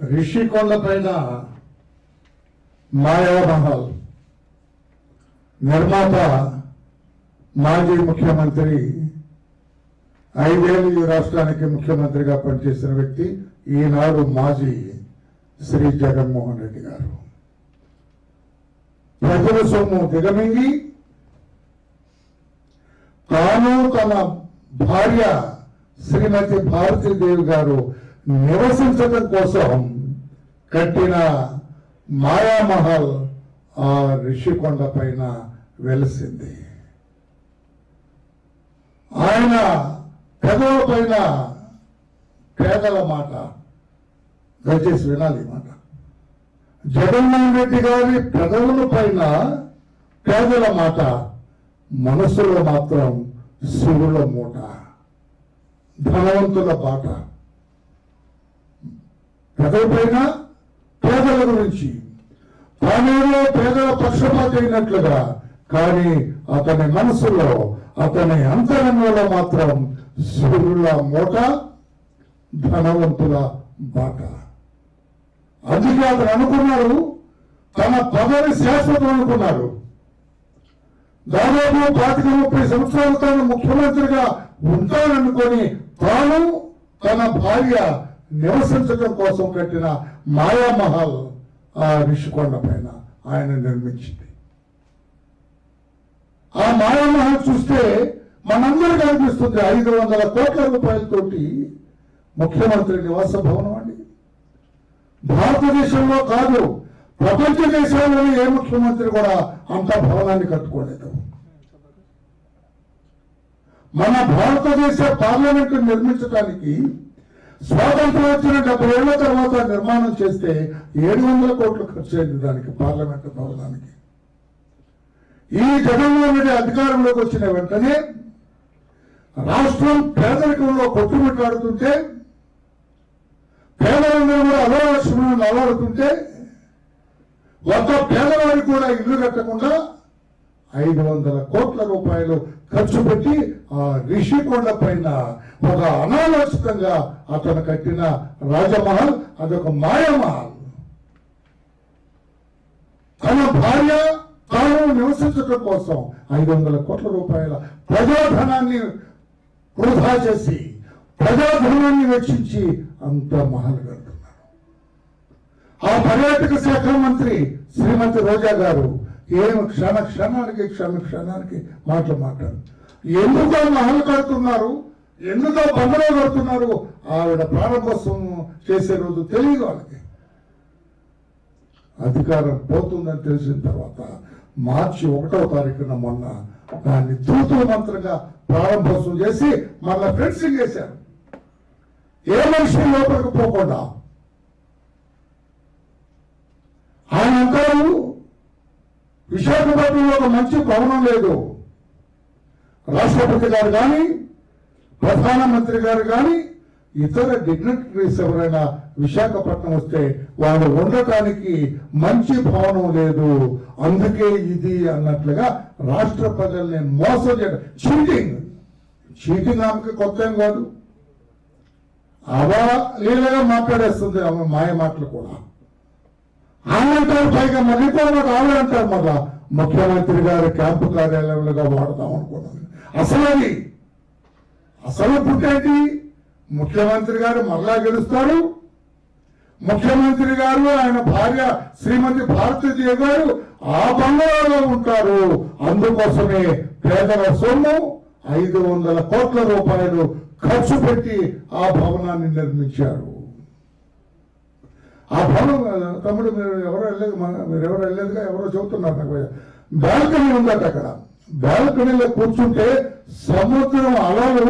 రిషికొండ పైన మాయామహల్ నిర్మాత మాజీ ముఖ్యమంత్రి ఐదేళ్ళు ఈ రాష్ట్రానికి ముఖ్యమంత్రిగా పనిచేసిన వ్యక్తి ఈనాడు మాజీ శ్రీ జగన్మోహన్ రెడ్డి గారు. ప్రజల సొమ్ము దిగమింగి తాను తన భార్య శ్రీమతి భారతీదేవి గారు నివసించడం కోసం కట్టిన మాయామహల్ ఆ రిషికొండ పైన వెలిసింది. ఆయన పెదవుల పైన పేదల మాట. దయచేసి వినాలి మాట. జగన్మోహన్ రెడ్డి గారి పెదవుల పైన పేదల మాట. మనసులో మాత్రం శివుల మూట. ధనవంతుల బాట. పెదవి పేదల గురించి. తానేలో పేదల పక్షపాతి అయినట్లుగా కానీ అతని మనసులో అతని అంతరంగంలో మాత్రం సూర్యుల మూట ధనవంతుల బాట. అందుకే అతను అనుకున్నాడు తన పదవి శాశ్వతం అనుకున్నాడు. దాదాపు పాతిక ముప్పై సంవత్సరాలు తాను ముఖ్యమంత్రిగా ఉంటాననుకొని తాను తన భార్య నివసించడం కోసం కట్టిన మాయామహల్ ఆ రిషికొండ పైన ఆయన నిర్మించింది. ఆ మాయామహల్ చూస్తే మనందరికీ అనిపిస్తుంది ఐదు వందల కోట్ల రూపాయలతోటి ముఖ్యమంత్రి నివాస భవనం అండి. భారతదేశంలో కాదు ప్రపంచ దేశాల్లోనే ఏ ముఖ్యమంత్రి కూడా అంత భవనాన్ని కట్టుకోలేదు. మన భారతదేశ పార్లమెంట్ నిర్మించడానికి స్వాతంత్రం వచ్చిన డెబ్బై ఏళ్ళ తర్వాత నిర్మాణం చేస్తే ఏడు వందల కోట్లు ఖర్చు అయింది దానికి పార్లమెంట్ భవనానికి. ఈ జగన్మోహన్ రెడ్డి అధికారంలోకి వచ్చిన వెంటనే రాష్ట్రం పేదరికంలో కొట్టుమిట్టాడుతుంటే పేదలందరూ కూడా అలవాల్సిన అలవాడుతుంటే ఒక్క పేదవారికి కూడా ఇల్లు కట్టకుండా ఐదు వందల కోట్ల రూపాయలు ఖర్చు పెట్టి ఆ రిషికొండ పైన ఒక అనాలోచితంగా అతను కట్టిన రాజమహల్ అదొక మాయమహల్. తన భార్య తాను నివసించడం కోసం ఐదు వందల కోట్ల రూపాయల ప్రజాధనాన్ని వృధా చేసి ప్రజాధనాన్ని వెచ్చించి అంత మహల్ కడుతున్నారు. ఆ పర్యాటక శాఖ మంత్రి శ్రీమతి రోజా గారు ఏం క్షణ క్షణానికి క్షణ క్షణానికి మాటలు మాట్లాడు ఎందుకో మహల్ కడుతున్నారు? ఎందుకో బంగళా కడుతున్నారు? ఆవిడ ప్రారంభోత్సవం చేసే రోజు తెలియదు వాళ్ళకి. అధికారం పోతుందని తెలిసిన తర్వాత మార్చి ఒకటవ తారీఖున మొన్న దాన్ని తూతూ మంత్రంగా ప్రారంభోత్సవం చేసి మళ్ళా ఫెన్సింగ్ చేశారు. ఏ మనిషి లోపలికి పోకుండా? ఆయన అంటారు విశాఖపట్నంలో ఒక మంచి భవనం లేదు. రాష్ట్రపతి గారు కానీ ప్రధానమంత్రి గారు కానీ ఇతర డిగ్నిటరీస్ ఎవరైనా విశాఖపట్నం వస్తే వాళ్ళు ఉండటానికి మంచి భవనం లేదు. అందుకే ఇది అన్నట్లుగా రాష్ట్ర ప్రజల్ని మోసం చేయడం చీటింగ్. చీటింగ్ ఆమెకి కొత్త ఏం కాదు. అవలీలగా మాట్లాడేస్తుంది ఆమె మాయ మాటలు కూడా. ఆమె అంటారు పైగా మళ్ళీ కూడా ఆమె అంటారు మళ్ళా. ముఖ్యమంత్రి గారి క్యాంపు కార్యాలయంలో వాడదాం అనుకున్నాను. అసలు అది అసలు పుట్టేంటి ముఖ్యమంత్రి గారు మరలా గెలుస్తారు. ముఖ్యమంత్రి గారు ఆయన భార్య శ్రీమతి భారతీయ గారు ఆ బంగారంలో ఉంటారు. అందుకోసమే పేదల సొమ్ము ఐదు వందల కోట్ల రూపాయలు ఖర్చు పెట్టి ఆ భవనాన్ని నిర్మించారు. ఆ భవనం తమ్ముడు మీరు ఎవరు వెళ్ళలేదు మీరు ఎవరు వెళ్ళలేదుగా ఎవరో చెబుతున్నారు నాకు బాల్కనీ ఉందట అక్కడ. బాల్కనీలో కూర్చుంటే సముద్రం అలలు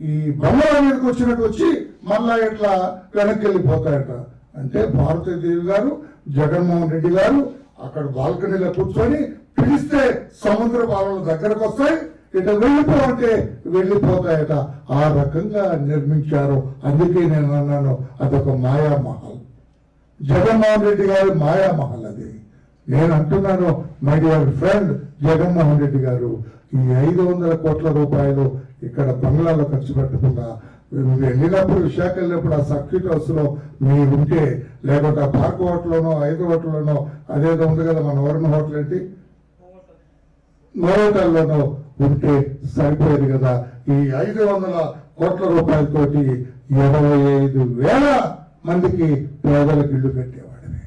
ఈ బంగాళా మీదకి వచ్చినట్టు వచ్చి మళ్ళా ఇట్లా వెనక్కి వెళ్ళిపోతాయట అంటే భారతీదేవి గారు జగన్మోహన్ రెడ్డి గారు అక్కడ బాల్కనీలో కూర్చొని పిలిస్తే సముద్ర పాలన దగ్గరకు వస్తాయి ఇట వెళ్ళిపోవంటే వెళ్ళిపోతాయట. ఆ రకంగా నిర్మించారు. అందుకే నేను అన్నాను అదొక మాయామహల్. జగన్మోహన్ రెడ్డి గారి మాయామహల్ అది. నేను అంటున్నాను my dear friend Jaganmohan Reddy గారు ఈ ఐదు వందల కోట్ల రూపాయలు ఇక్కడ బంగ్లాలో ఖర్చు పెట్టకుండా వెళ్ళినప్పుడు విశాఖ వెళ్ళినప్పుడు ఆ సర్క్యూట్ హౌస్లో మీరు ఉంటే లేకపోతే ఆ పార్క్ హోటల్లోనో ఐదు హోటల్లోనో అదేదో ఉంది కదా మన వరుణ హోటల్ ఏంటి? నోటల్లోనో ఉంటే సరిపోయేది కదా. ఈ ఐదు వందల కోట్ల రూపాయలతోటి ఇరవై ఐదు వేల మందికి పేదలకు ఇల్లు పెట్టేవాడిని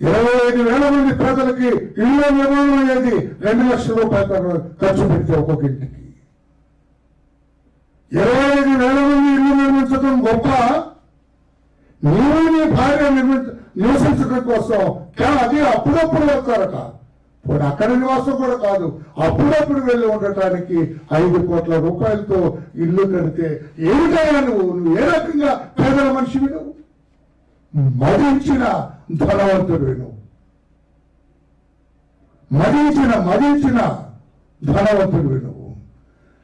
ఇరవై ఐదు వేల మంది పేదలకి ఇల్లు నిర్మాణం అనేది రెండు లక్షల రూపాయలు ఖర్చు పెడితే ఒక్కొక్క ఇంటికి. ఇరవై ఐదు వేల మంది ఇల్లు నిర్మించడం గొప్ప. నీవు నీ భార్య నిర్మించ నివసించడం కోసం అది అప్పుడప్పుడు వస్తారట. ఇప్పుడు అక్కడ నివాసం కూడా కాదు. అప్పుడప్పుడు వెళ్ళి ఉండటానికి ఐదు కోట్ల రూపాయలతో ఇల్లు కడితే ఏమిటయ్యా నువ్వు? నువ్వు ఏ రకంగా పేదల మనిషి నువ్వు? మదించిన ధనవంతుడు నువ్వు మదించిన మదించిన నువ్వు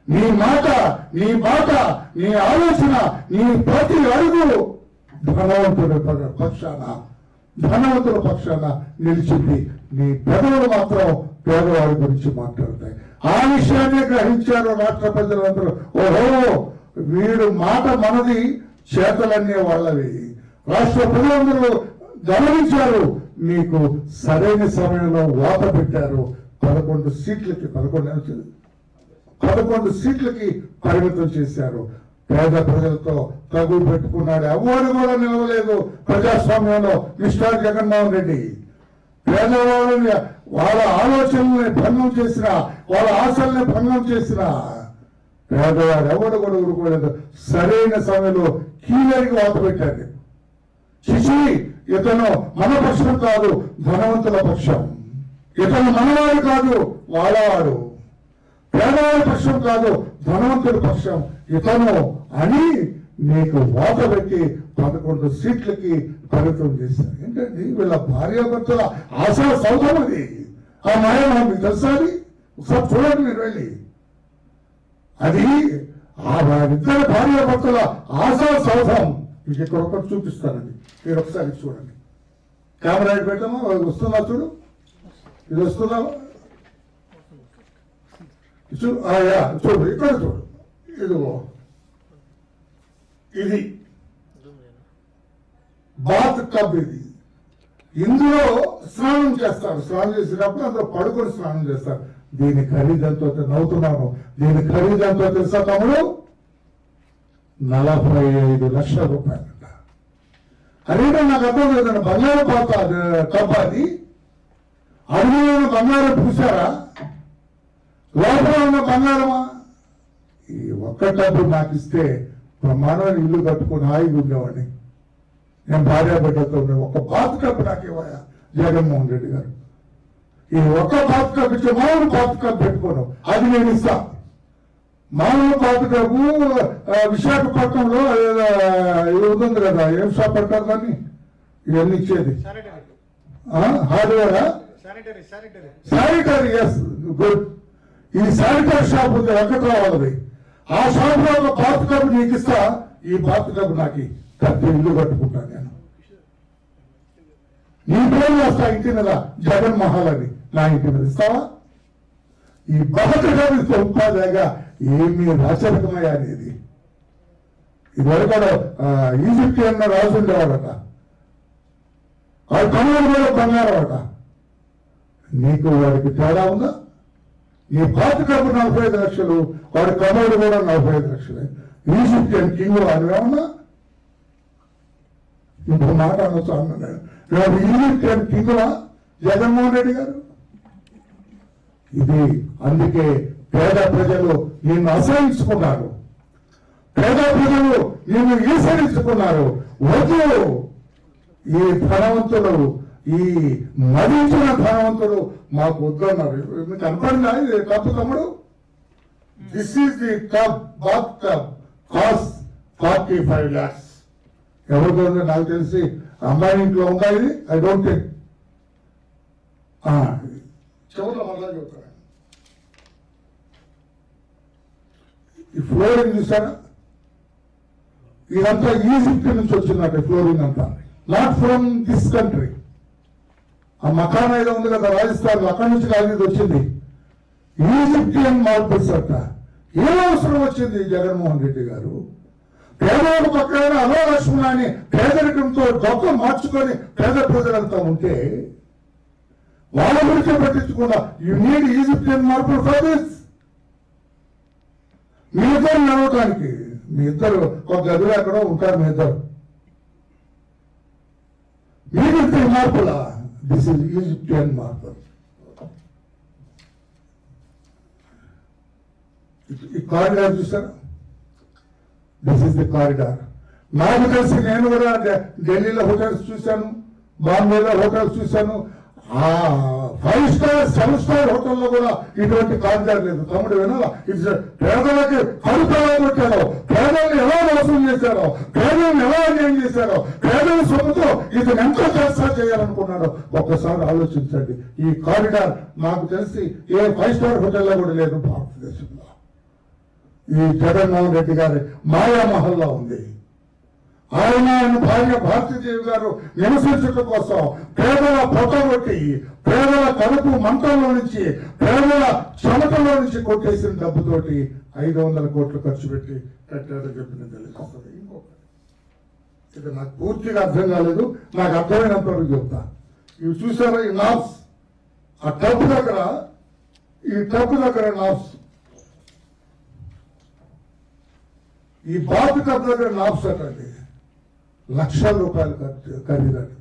నీ మాట నీ మాట నీ ఆలోచన నీ ప్రతి అడుగు ధనవంతుడి పక్షాన ధనవంతుల పక్షాన నిలిచింది. నీ పెదవులు మాత్రం పేదవాడి గురించి మాట్లాడతాయి. ఆ విషయాన్ని గ్రహించారు రాష్ట్ర ప్రజలందరూ. ఓహో వీడు మాట మనది చేతలన్నీ వాళ్ళవి. రాష్ట్ర ప్రజలందరూ గమనించారు. మీకు సరైన సమయంలో వాత పెట్టారు. పదకొండు సీట్లకి పదకొండు పదకొండు సీట్లకి పరిమితం చేశారు. పేద ప్రజలతో తగు పెట్టుకున్నాడు ఎవరు కూడా నిలవలేదు ప్రజాస్వామ్యంలో మిస్టర్ జగన్మోహన్ రెడ్డి. పేదవాళ్ళని వాళ్ళ ఆలోచనల్ని భంగం చేసిన వాళ్ళ ఆశల్ని భంగం చేసిన పేదవాడు ఎవరు కూడా ఊరుకోలేదు. సరైన సమయంలో కీలరికి వాత పెట్టారు. చిచి ఇతను మన పక్షం కాదు ధనవంతుల పక్షం. ఇతను మనవాడు కాదు వాళ్ళవాడు పేదవాడి పక్షం కాదు ధనవంతుడి పక్షం. ఇతను అని నీకు వాత పెట్టి పదకొండు సీట్లకి పరిమితం చేశారు ఏంటండి? వీళ్ళ భార్యాభర్తల ఆశా సౌధం అది ఆ మాయ మీకు తెలుసా అది? ఒకసారి చూడండి మీరు వెళ్ళి. అది ఆ ఇద్దరు భార్యాభర్తల ఆశా సౌధం మీకు ఇక్కడ ఒకటి చూపిస్తానండి. మీరు ఒకసారి చూడండి. కెమెరా ఇటు పెట్టామా? వస్తుందా చూడు? ఇది వస్తుందా? చూడు చూడు ఇక్కడ చూడు. ఇదిగో. ఇది. బాత్ టబ్ ఇది. ఇందులో స్నానం చేస్తారు. స్నానం చేసేటప్పుడు అందులో పడుకొని స్నానం చేస్తారు. దీని ఖరీదంతో నవ్వుతున్నాను దీని ఖరీదంతో తెలుసా తమ్ముడు? నలభై ఐదు లక్షల రూపాయలు. అదేంటో నాకు అర్థం లేదండి బంగారు పాత కప్ప అది. అడుగులో బంగారం పూసారా లోపల ఉన్న బంగారమా? ఈ ఒక్క డబ్బు నాకు ఇస్తే బ్రహ్మాండమైన ఇల్లు కట్టుకుని హాయిగా ఉండేవాడిని. నేను భార్య బిడ్డతో ఉండే ఒక బాత్ కప్పు నాకు ఇవ్వయా జగన్మోహన్ రెడ్డి గారు. ఈ ఒక్క బాత్ కప్పు ఇచ్చే మామూలు బాత్ కప్పు పెట్టుకోను. అది నేను ఇస్తాను మామూలు కప్పు ఆ, విశాఖపట్నంలో ఉంది కదా ఏం షాప్ పెట్టారు దాన్ని? ఇవన్నీ ఇచ్చేది. హార్డ్వేరా? శానిటరీ ఎస్ గుడ్ ఈ శానిటరీ షాప్ ఉంది వెంకట్రావు ఆ షాప్లో ఒక బాత్ కప్ నీకు ఇస్తా ఈ బాత్ కప్ నాకు. కట్టి ఇల్లు కట్టుకుంటాను నేను. నీ పేరు వస్తా ఇంటి మీద జగన్ మహల్ అని. నా ఇంటి మీద ఇస్తావా? ఈ ఇస్తే ఉపాధిగా ఏమి రాచరికమయ్యా అనేది. ఇదివరకు ఈజిప్ట్ అన్న రాజు ఉండేవాడట. వాడు కనుగోలు కూడా బంగారం అట నీకు వాడికి తేడా ఉందా? నీ పాత డబ్బు నలభై ఐదు లక్షలు వాడి కమోడు కూడా నలభై ఐదు లక్షలే. ఈజిప్ట్ ఈజిప్టియన్ కింగ్ వాడివేమన్నా ఇంకో మాట అనొచ్చు అన్నాడు. ఈజిప్ట్ ఈజిప్టియన్ కింగ్లా జగన్మోహన్ రెడ్డి గారు? ఇది అందుకే పేద ప్రజలు నిన్ను ఆశ్రయించుకున్నారు. పేద ప్రజలు నిన్ను ఈసరించుకున్నారు వద్దు! ఈ ధనవంతులు ఈ మరించిన ధనవంతులు మాకు వద్దన్నారు. మీకు కనపడిందా? ఇది తప్పు తమ్ముడు? This is the tub bath tub cost forty five lakhs ఎవరితో నాకు తెలిసి అమ్మాయి ఇంట్లో ఉందా ఇది ఐ డోంట్ థింక్ చెవులో మళ్ళా చెబుతాను ఈ ఫ్లోరింగ్ చూసారా ఇదంతా ఈజిప్ట్ నుంచి వచ్చిందట ఫ్లోరింగ్ అంతా. నాట్ ఫ్రమ్ దిస్ కంట్రీ ఆ మకాన్ ఏదో ఉంది కదా రాజస్థాన్. అక్కడి నుంచి కాదు ఇది వచ్చింది. ఈజిప్టియన్ మార్బుల్స్ అంట ఏం అవసరం వచ్చింది జగన్మోహన్ రెడ్డి గారు? పేదవాళ్ళ పక్కన అలో లక్ష్మణాన్ని పేదరికంతో గొప్ప మార్చుకొని పేద ప్రజలంతా ఉంటే వాళ్ళ గురించి పట్టించకుండా యు నీడ్ ఈజిప్టియన్ మార్పులు ఫర్ దిస్ మీ ఇద్దరు నడవటానికి. మీ ఇద్దరు ఒక గదిలో ఎక్కడో ఉంటారు మీ ఇద్దరు. మీరు ఇద్దరు మార్పులా? దిస్ ఇస్ ఈజిప్టియన్ మార్పులు ఈ కారిడార్ చూసారా దిస్ ఇస్ ది కారిడార్ నాకు తెలిసి నేను కూడా ఢ- ఢిల్లీలో హోటల్స్ చూశాను బాంబేలో హోటల్స్ చూశాను ఆ ఫైవ్ స్టార్ సెవెన్ స్టార్ హోటల్లో కూడా ఇటువంటి కారిడార్ లేదు. తమ్ముడు వినాలా? ఇది పేదలకి కడుపు ఎలా కొట్టారో పేదల్ని ఎలా మోసం చేశారో పేదల్ని ఎలా అన్యాయం చేశారో పేదల సొమ్ముతో ఇది ఎంత చేస్తా చేయాలనుకున్నాడో ఒక్కసారి ఆలోచించండి. ఈ కారిడార్ నాకు తెలిసి ఏ ఫైవ్ స్టార్ హోటల్లో కూడా లేదు భారతదేశంలో. ఈ జగన్మోహన్ రెడ్డి గారి మాయామహల్లో ఉంది. ఆయన ఆయన భార్య భారతీదేవి గారు నివసించడం కోసం పేదల పొట్టగొట్టి పేదల కడుపు మంటల్లో నుంచి పేదల చెమటలో నుంచి కొట్టేసిన డబ్బుతోటి ఐదు వందల కోట్లు ఖర్చు పెట్టి కట్టారని చెప్పిన తెలుస్తుంది ఇంకొకటి. ఇది నాకు పూర్తిగా అర్థం కాలేదు నాకు అర్థమైనంత వరకు చెప్తా. ఇవి చూసారా ఈ నాబ్స్ ఆ టబ్ దగ్గర ఈ టబ్ దగ్గర నాబ్స్ ఈ బాత్ టబ్ దగ్గర నాబ్స్ అండి. లక్షల రూపాయలు ఖరీదండి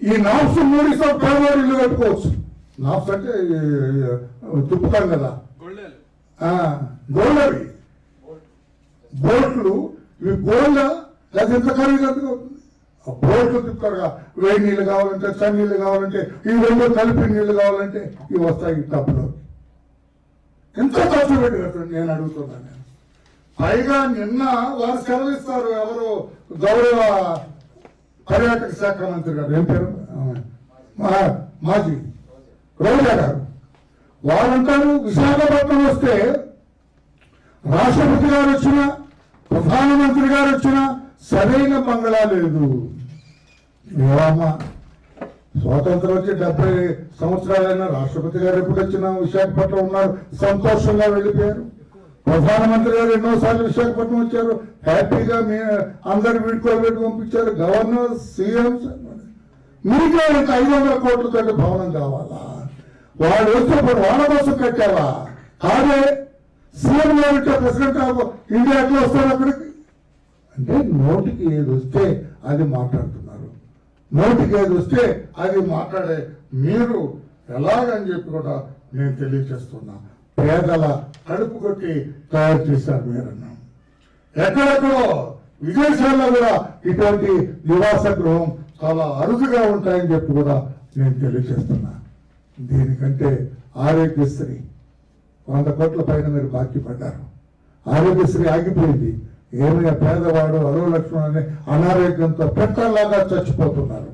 ఈ నాబ్స్ మూడితో పేదవాడు ఇల్లు కట్టుకోవచ్చు. నాబ్స్ అంటే తిప్పుతాం కదా. ఆ, గోళ్ళవి. బోట్లు ఇవి గోళ్ళ లేదా ఎంత ఖరీదు ఆ బోట్లు తిప్పుతారుగా వేడి నీళ్ళు కావాలంటే చని నీళ్ళు కావాలంటే ఈ రెండు కలిపి నీళ్ళు కావాలంటే ఇవి వస్తాయి టబ్లో. ఎంత ఖర్చు పెట్టి కట్టండి నేను అడుగుతున్నాను నేను. పైగా నిన్న వారు సెలవిస్తారు ఎవరు గౌరవ పర్యాటక శాఖ మంత్రి గారు. ఏం పేరు? మాజీ రోజా గారు. వారంటారు విశాఖపట్నం వస్తే రాష్ట్రపతి గారు వచ్చిన ప్రధానమంత్రి గారు వచ్చిన సరైన బంగళా లేదు. ఏమమ్మా? స్వాతంత్రం వచ్చి డెబ్బై సంవత్సరాలైనా రాష్ట్రపతి గారు ఎప్పుడు వచ్చినా విశాఖపట్నం ఉన్నారు. సంతోషంగా వెళ్ళిపోయారు. ప్రధానమంత్రి గారు ఎన్నోసార్లు విశాఖపట్నం వచ్చారు. హ్యాపీగా మీ అందరు వీడుకోబెట్టి పంపించారు. గవర్నర్ సీఎం మీకే ఇంత ఐదు వందల కోట్లతో భవనం కావాలా? వాడు వస్తే వాళ్ళ కోసం కట్టావా కాదే సీఎం గారు ప్రెసిడెంట్ ఆఫ్ ఇండియా ఎట్లా వస్తారు అక్కడికి? అంటే నోటికి ఏది వస్తే అది మాట్లాడుతున్నారు. నోటికి ఏది వస్తే అది మాట్లాడే మీరు ఎలాగని చెప్పి కూడా నేను తెలియజేస్తున్నా. పేదల కడుపు కొట్టి తయారు చేశారు మీరన్నా. ఎక్కడెక్కడో విదేశాల్లో కూడా ఇటువంటి నివాస గృహం చాలా అరుదుగా ఉంటాయని చెప్పి కూడా నేను తెలియజేస్తున్నా. దీనికంటే ఆరోగ్యశ్రీ వంద కోట్ల పైన మీరు బాకీ పడ్డారు. ఆరోగ్యశ్రీ ఆగిపోయింది. ఏమైనా పేదవాడు అరువు లక్షలు అనే అనారోగ్యంతో పెట్టలాగా చచ్చిపోతున్నారు.